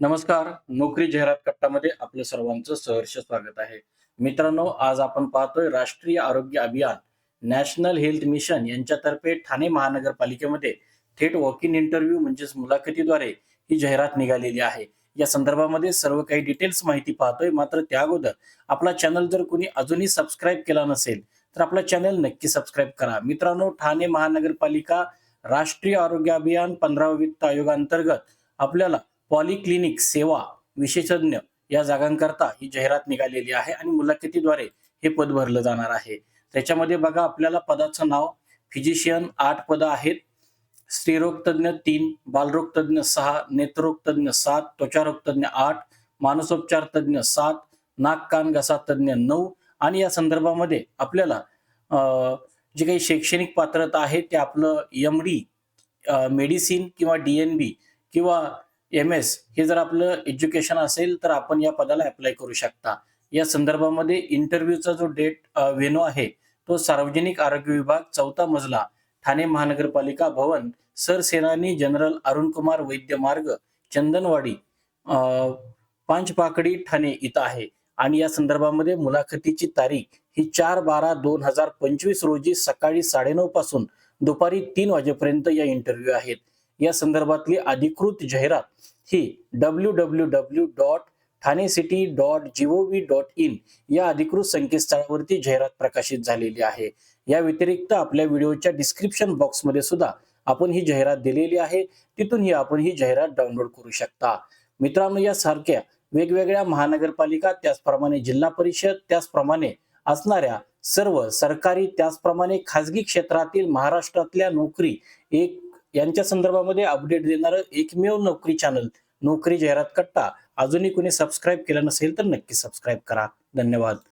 नमस्कार नोकरी जाहिरात कट्टामध्ये आपलं सर्वांचं सहर्ष स्वागत आहे. मित्रांनो आज आपण पाहतोय राष्ट्रीय आरोग्य अभियान नॅशनल हेल्थ मिशन यांच्यातर्फे ठाणे महानगरपालिकेमध्ये थेट वॉक इन इंटरव्ह्यू म्हणजेच मुलाखतीद्वारे ही जाहिरात निघालेली आहे. या संदर्भामध्ये सर्व काही डिटेल्स माहिती पाहतोय. मात्र त्या अगोदर आपला चॅनल जर कोणी अजूनही सबस्क्राईब केला नसेल तर आपला चॅनल नक्की सबस्क्राईब करा. मित्रांनो ठाणे महानगरपालिका राष्ट्रीय आरोग्य अभियान पंधरावा वित्त आयोगाअंतर्गत आपल्याला पॉलिक्लिनिक सेवा विशेषज्ञ या जागांकरता ही जाहिरात निघालेली आहे आणि मुलाखतीद्वारे हे पद भरलं जाणार आहे. त्याच्यामध्ये बघा आपल्याला पदाचं नाव फिजिशियन आठ पदं आहेत. स्त्रीरोग तज्ज्ञ तीन बालरोग तज्ज्ञ सहा नेत्ररोग तज्ज्ञ सात त्वचारोग तज्ज्ञ आठ मानसोपचार तज्ज्ञ सात नाक कान घसा तज्ज्ञ नऊ आणि या संदर्भामध्ये आपल्याला जे काही शैक्षणिक पात्रता आहे ते आपलं एम डी मेडिसिन किंवा डी एन बी किंवा एम एस हे जर आपलं एज्युकेशन असेल तर आपण या पदाला अप्लाय करू शकता. या संदर्भामध्ये इंटरव्ह्यूचा जो डेट वेनो आहे तो सार्वजनिक आरोग्य विभाग चौथा मजला ठाणे महानगरपालिका भवन सरसेनानी जनरल अरुण कुमार वैद्य मार्ग चंदनवाडी अं, पांचपाकडी ठाणे इथं आहे. आणि या संदर्भामध्ये मुलाखतीची तारीख ही चार बारा दोन हजार पंचवीस रोजी सकाळी साडेनऊ पासून दुपारी तीन वाजेपर्यंत या इंटरव्ह्यू आहेत. या संदर्भातली अधिकृत जाहिरात ही W W W dot Thane city dot gov dot in या अधिकृत संकेतस्थळावरती जाहिरात प्रकाशित झालेली आहे. या व्यतिरिक्त आपल्या व्हिडिओच्या डिस्क्रिप्शन बॉक्समध्ये सुद्धा आपण ही जाहिरात दिलेली आहे. तिथूनही आपण ही जाहिरात डाउनलोड करू शकता. मित्रांनो यासारख्या वेगवेगळ्या महानगरपालिका त्याचप्रमाणे जिल्हा परिषद त्याचप्रमाणे असणाऱ्या सर्व सरकारी त्याचप्रमाणे खाजगी क्षेत्रातील महाराष्ट्रातल्या नोकरी एक यांच्या संदर्भामध्ये अपडेट देणारं एकमेव नोकरी चॅनल नोकरी जाहिरात कट्टा. अजूनही कोणी सबस्क्राईब केलं नसेल तर नक्की सबस्क्राईब करा. धन्यवाद.